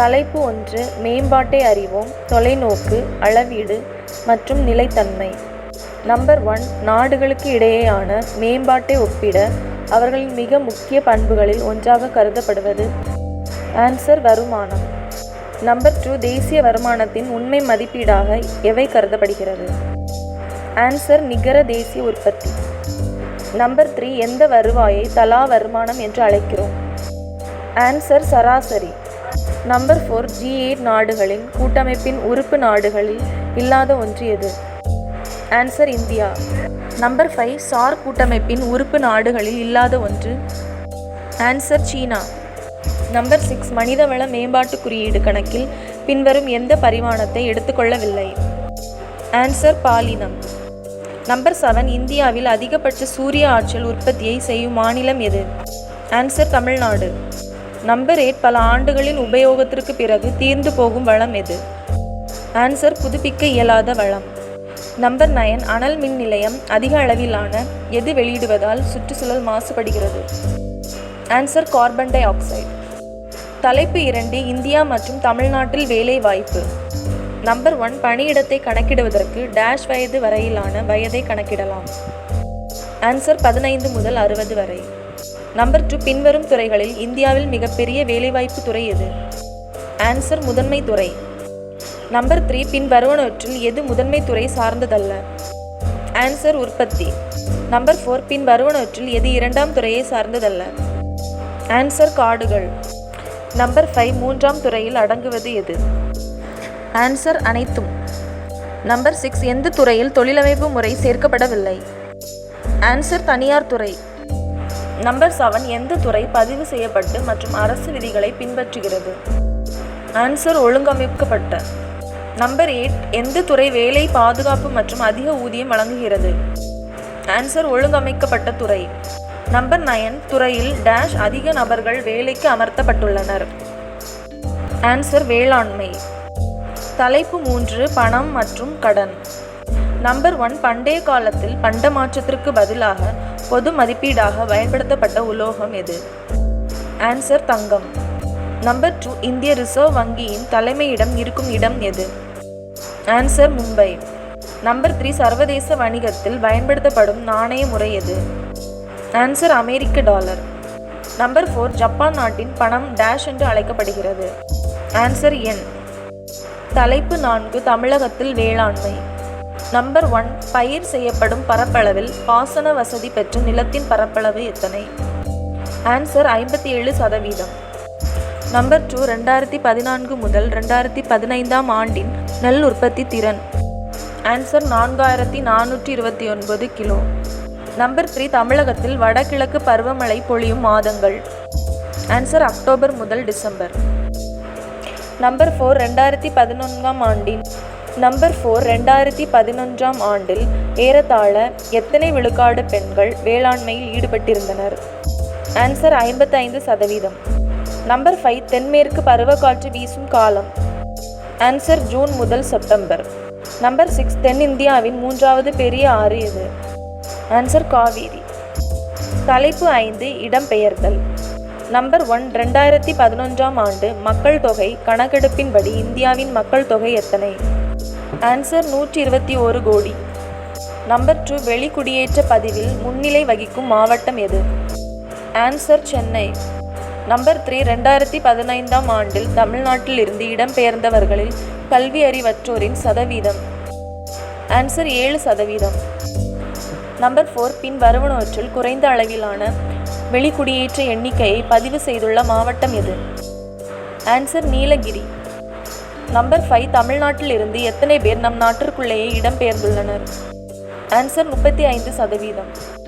தலைப்பு ஒன்று மேம்பாட்டை அறிவோம் தொலைநோக்கு அளவீடு மற்றும் நிலைத்தன்மை. நம்பர் ஒன் நாடுகளுக்கு இடையேயான மேம்பாட்டை ஒப்பிட அவர்களின் மிக முக்கிய பண்புகளில் ஒன்றாக கருதப்படுவது ஆன்சர் வருமானம். நம்பர் டூ தேசிய வருமானத்தின் உண்மை மதிப்பீடாக எவை கருதப்படுகிறது? ஆன்சர் நிகர தேசிய உற்பத்தி. நம்பர் த்ரீ எந்த வருவாயை தலா வருமானம் என்று அழைக்கிறோம்? ஆன்சர் சராசரி. நம்பர் ஃபோர் ஜி எயிட் நாடுகளின் கூட்டமைப்பின் உறுப்பு நாடுகளில் இல்லாத ஒன்று எது? Answer India. Number five SAARC கூட்டமைப்பின் உறுப்பு நாடுகளில் இல்லாத ஒன்று? ஆன்சர் சீனா. நம்பர் சிக்ஸ் மனிதவள மேம்பாட்டு குறியீடு கணக்கில் பின்வரும் எந்த பரிமாணத்தை எடுத்துக்கொள்ளவில்லை? ஆன்சர் பாலினம். நம்பர் செவன் இந்தியாவில் அதிகபட்ச சூரிய ஆற்றல் உற்பத்தியை செய்யும் மாநிலம் எது? ஆன்சர் தமிழ்நாடு. நம்பர் எயிட் பல ஆண்டுகளின் உபயோகத்திற்கு பிறகு தீர்ந்து போகும் வளம் எது? ஆன்சர் புதுப்பிக்க இயலாத வளம். நம்பர் நயன் அனல் மின் நிலையம் அதிக அளவிலான எது வெளியிடுவதால் சுற்றுச்சூழல் மாசுபடுகிறது? ஆன்சர் கார்பன் டை ஆக்சைடு தலைப்பு இரண்டு இந்தியா மற்றும் தமிழ்நாட்டில் வேலை வாய்ப்பு நம்பர் ஒன் பணியிடத்தை கணக்கிடுவதற்கு டேஷ் வயது வரையிலான வயதை கணக்கிடலாம். ஆன்சர் பதினைந்து முதல் அறுபது வரை. நம்பர் டூ பின்வரும் துறைகளில் இந்தியாவில் மிகப்பெரிய வேலைவாய்ப்பு துறை எது? ஆன்சர் முதன்மை துறை. நம்பர் த்ரீ பின் வருவனவற்றில் எது முதன்மை துறை சார்ந்ததல்ல? ஆன்சர் உற்பத்தி. நம்பர் ஃபோர் பின் வருவனவற்றில் எது இரண்டாம் துறையை சார்ந்ததல்ல? ஆன்சர் காடுகள். நம்பர் ஃபைவ் மூன்றாம் துறையில் அடங்குவது எது? ஆன்சர் அனைத்தும். நம்பர் சிக்ஸ் எந்த துறையில் தொழிலமைப்பு முறை சேர்க்கப்படவில்லை? ஆன்சர் தனியார் துறை. நம்பர் செவன் எந்த துறை பதிவு செய்யப்பட்டு மற்றும் அரசு விதிகளை பின்பற்றுகிறது? ஆன்சர் ஒழுங்கமைக்கப்பட்ட. நம்பர் எயிட் எந்த துறை வேலை பாதுகாப்பு மற்றும் அதிக ஊதியம் வழங்குகிறது? ஆன்சர் ஒழுங்கமைக்கப்பட்ட துறை. நம்பர் நயன் துறையில் டேஷ் அதிக நபர்கள் வேலைக்கு அமர்த்தப்பட்டுள்ளனர். ஆன்சர் வேளாண்மை. தலைப்பு மூன்று பணம் மற்றும் கடன். நம்பர் ஒன் பண்டைய காலத்தில் பண்ட மாற்றத்திற்கு பதிலாக பொது மதிப்பீடாக பயன்படுத்தப்பட்ட உலோகம் எது? ஆன்சர் தங்கம். நம்பர் டூ இந்திய ரிசர்வ் வங்கியின் தலைமையிடம் இருக்கும் இடம் எது? ஆன்சர் மும்பை. நம்பர் த்ரீ சர்வதேச வணிகத்தில் பயன்படுத்தப்படும் நாணய முறை எது? ஆன்சர் அமெரிக்க டாலர் நம்பர் ஃபோர் ஜப்பான் நாட்டின் பணம் டேஷ் என்று அழைக்கப்படுகிறது. ஆன்சர் எண். தலைப்பு நான்கு தமிழகத்தில் வேளாண்மை. நம்பர் ஒன் பயிர் செய்யப்படும் பரப்பளவில் பாசன வசதி பெற்ற நிலத்தின் பரப்பளவு எத்தனை? ஆன்சர் ஐம்பத்தி ஏழு சதவீதம். நம்பர் டூ ரெண்டாயிரத்தி பதினான்கு முதல் ரெண்டாயிரத்தி பதினைந்தாம் ஆண்டின் நெல் உற்பத்தி திறன். ஆன்சர் நான்காயிரத்தி நானூற்றி இருபத்தி ஒன்பது கிலோ. நம்பர் த்ரீ தமிழகத்தில் வடகிழக்கு பருவமழை பொழியும் மாதங்கள். ஆன்சர் அக்டோபர் முதல் டிசம்பர். நம்பர் ஃபோர் ரெண்டாயிரத்தி பதினொன்றாம் ஆண்டின் நம்பர் ஃபோர் ரெண்டாயிரத்தி பதினொன்றாம் ஆண்டில் ஏறத்தாழ எத்தனை விழுக்காடு பெண்கள் வேளாண்மையில் ஈடுபட்டிருந்தனர்? ஆன்சர் ஐம்பத்தைந்து சதவீதம். நம்பர் ஃபைவ் தென்மேற்கு பருவக்காற்று வீசும் காலம். ஆன்சர் ஜூன் முதல் செப்டம்பர் நம்பர் சிக்ஸ் தென்னிந்தியாவின் மூன்றாவது பெரிய ஆறு எது? ஆன்சர் காவேரி. தலைப்பு ஐந்து இடம்பெயர்தல். நம்பர் ஒன் ரெண்டாயிரத்தி பதினொன்றாம் ஆண்டு மக்கள் தொகை கணக்கெடுப்பின்படி இந்தியாவின் மக்கள் தொகை எத்தனை? ஆன்சர் நூற்றி இருபத்தி ஒரு கோடி. நம்பர் டூ வெளிக்குடியேற்ற பதிவில் முன்னிலை வகிக்கும் மாவட்டம் எது? ஆன்சர் சென்னை நம்பர் த்ரீ ரெண்டாயிரத்தி பதினைந்தாம் ஆண்டில் தமிழ்நாட்டில் இருந்து இடம்பெயர்ந்தவர்களில் கல்வி அறிவற்றோரின் சதவீதம். ஆன்சர் ஏழு சதவீதம். நம்பர் ஃபோர் பின் வருவனவற்றில் குறைந்த அளவிலான வெளிக்குடியேற்ற எண்ணிக்கையை பதிவு செய்துள்ள மாவட்டம் எது? ஆன்சர் நீலகிரி. நம்பர் ஃபைவ் தமிழ்நாட்டில் இருந்து எத்தனை பேர் நம் நாட்டிற்குள்ளேயே இடம்பெயர்ந்துள்ளனர்? ஆன்சர் முப்பத்தி ஐந்து சதவீதம்.